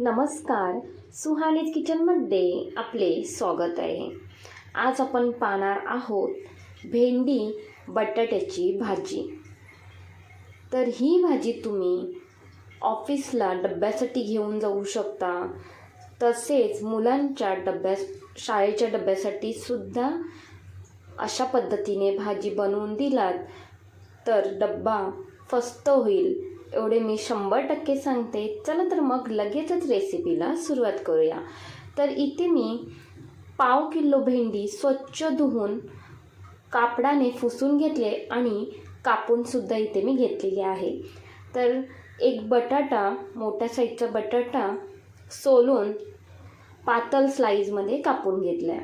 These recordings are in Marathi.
नमस्कार. सुहानीज किचनमध्ये आपले स्वागत आहे. आज आपण पाहणार आहोत भेंडी बटाट्याची भाजी. तर ही भाजी तुम्ही ऑफिसला डब्यासाठी घेऊन जाऊ शकता. तसेच मुलांच्या डब्या शाळेच्या डब्यासाठी सुद्धा अशा पद्धतीने भाजी बनवून दिलात तर डब्बा फस्त होईल. एवढे मी शंभर टक्के सांगते. चला तर मग लगेचच रेसिपीला सुरुवात करूया. तर इथे मी पाव किलो भेंडी स्वच्छ धुवून कापडाने फुसून घेतले आणि कापूनसुद्धा इथे मी घेतलेली आहे. तर एक बटाटा मोठ्या साईजचा बटाटा सोलून पातळ स्लाईजमध्ये कापून घेतला.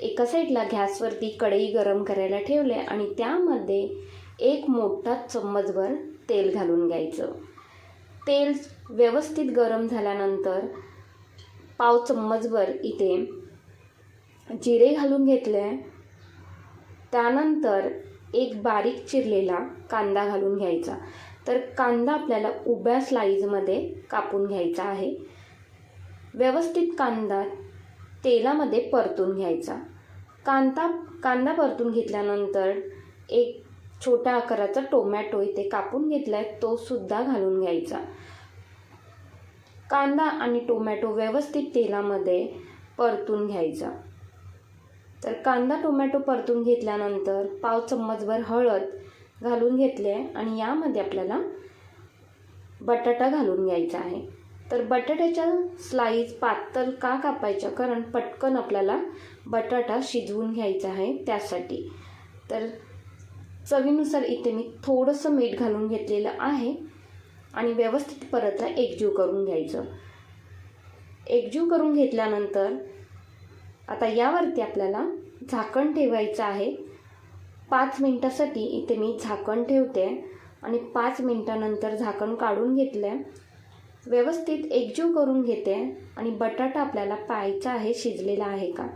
एका साईडला गॅसवरती कढई गरम करायला ठेवले आणि त्यामध्ये एक मोठा चम्मचभर तेल घालून घ्यायचं. तेल व्यवस्थित गरम झाल्यानंतर पाव चम्मचभर इथे जिरे घालून घेतले. त्यानंतर एक बारीक चिरलेला कांदा घालून घ्यायचा. तर कांदा आपल्याला उभ्या स्लाईजमध्ये कापून घ्यायचा आहे. व्यवस्थित कांदा तेलामध्ये परतून घ्यायचा. कांदा कांदा परतून घेतल्यानंतर एक छोट्या आकाराचा टोमॅटो इथे कापून घेतला आहे तो सुद्धा घालून घ्यायचा. कांदा आणि टोमॅटो व्यवस्थित तेलामध्ये परतून घ्यायचा. तर कांदा टोमॅटो परतून घेतल्यानंतर पाव चम्मचभर हळद घालून घेतले आणि यामध्ये आपल्याला बटाटा घालून घ्यायचा आहे. तर बटाट्याच्या स्लाईज पातळ का कापायच्या कारण पटकन आपल्याला बटाटा शिजवून घ्यायचा आहे त्यासाठी. तर चवीनुसार इथे मी थोडंसं मीठ घालून घेतलेलं आहे आणि व्यवस्थित परतला एकजीव करून घ्यायचं. एकजीव करून घेतल्यानंतर आता यावरती आपल्याला झाकण ठेवायचं आहे. पाच मिनटासाठी इथे मी झाकण ठेवते आणि पाच मिनटानंतर झाकण काढून घेतलं आहे व्यवस्थित एकजीव करून घेते आणि बटाटा आपल्याला पाहायचा आहे शिजलेला आहे का?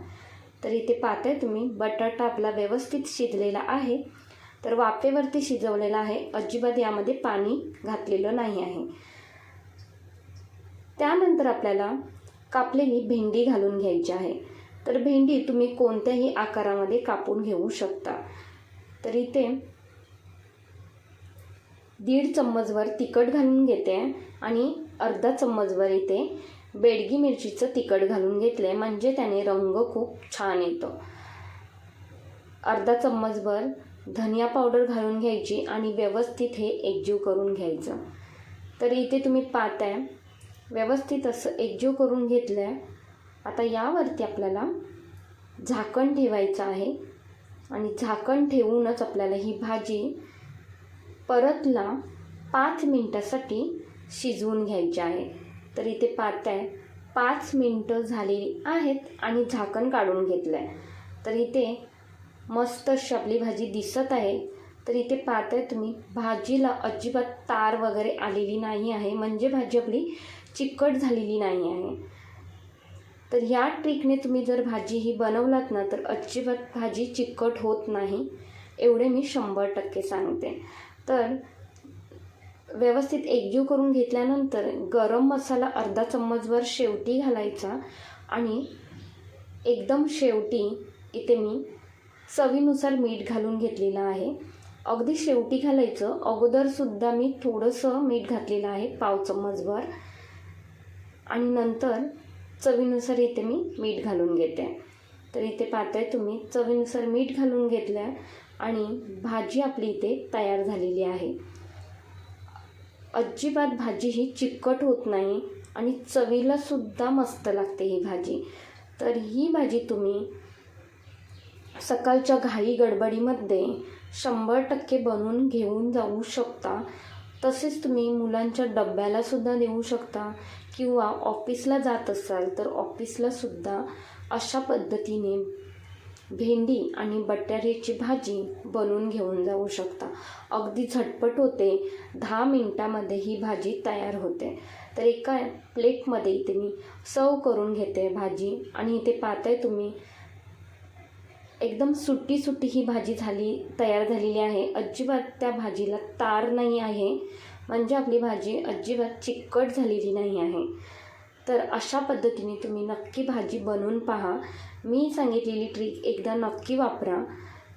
तर इथे पाहते तुम्ही बटाटा आपला व्यवस्थित शिजलेला आहे. तर वाफेवरती शिजवलेला आहे. अजिबात यामध्ये पाणी घातलेलं नाही आहे. त्यानंतर आपल्याला कापलेली भेंडी घालून घ्यायची आहे. तर भेंडी तुम्ही कोणत्याही आकारामध्ये कापून घेऊ शकता. तर इथे दीड चम्मचभर तिखट घालून घेते आणि अर्धा चम्मचभर इथे बेडगी मिरचीचं तिखट घालून घेतलं आहे म्हणजे त्याने रंग खूप छान येतो. अर्धा चम्मचभर धनिया पावडर घालून घ्यायची आणि व्यवस्थित हे एकजीव करून घ्यायचं. तर इथे तुम्ही पाहताय व्यवस्थित असं एकजीव करून घेतलं आहे आता यावरती आपल्याला झाकण ठेवायचं आहे. आणि झाकण ठेवूनच आपल्याला ही भाजी परतला पाच मिनटासाठी शिजवून घ्यायची आहे. तर इथे पाहताय पाच मिनटं झालेली आहेत आणि झाकण काढून घेतलं आहे तर इथे मस्त अशी आपली भाजी दिसत आहे. तर इथे पाहताय तुम्ही भाजीला अजिबात तार वगैरे आलेली नाही आहे. म्हणजे भाजी आपली चिकट झालेली नाही आहे. तर ह्या ट्रिकने तुम्ही जर भाजी ही बनवलात ना तर अजिबात भाजी चिकट होत नाही. एवढे मी शंभर टक्के सांगते. तर व्यवस्थित एकजीव करून घेतल्यानंतर गरम मसाला अर्धा चम्मचभर शेवटी घालायचा आणि एकदम शेवटी इथे मी चवीनुसार मीठ घालून घेतलेलं आहे. अगदी शेवटी घालायचं. अगोदरसुद्धा मी थोडंसं मीठ घातलेलं आहे पाव चम्मचभर. आणि नंतर चवीनुसार इथे मी मीठ घालून घेते. तर इथे पाहताय तुम्ही चवीनुसार मीठ घालून घेतलं आणि भाजी आपली इथे तयार झालेली आहे. अजिबात भाजी ही चिकट होत नाही आणि चवीलासुद्धा मस्त लागते ही भाजी. तर ही भाजी तुम्ही सकाळच्या घाई गडबडीमध्ये शंभर टक्के बनवून घेऊन जाऊ शकता. तसेच तुम्ही मुलांच्या डब्यालासुद्धा देऊ शकता किंवा ऑफिसला जात असाल तर ऑफिसलासुद्धा अशा पद्धतीने भेंडी आणि बटाट्याची भाजी बनवून घेऊन जाऊ शकता. अगदी झटपट होते. दहा मिनटामध्ये ही भाजी तयार होते. तर एका प्लेटमध्ये इथे मी सर्व करून घेते भाजी आणि इथे पाहताय तुम्ही एकदम सुट्टी सुट्टी ही भाजी झाली तयार झालेली आहे. अजिबात त्या भाजीला तार नाही आहे. म्हणजे आपली भाजी अजिबात चिकट झालेली नाही आहे. तर अशा पद्धतीने तुम्ही नक्की भाजी बनवून पहा. मी सांगितलेली ट्रिक एकदा नक्की वापरा.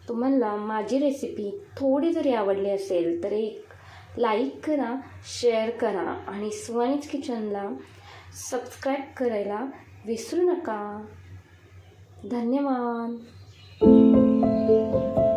तुम्हाला माझी रेसिपी थोडी जरी आवडली असेल तर एक लाईक करा शेअर करा आणि सुवानीच किचनला सबस्क्राईब करायला विसरू नका. धन्यवाद. Thank you.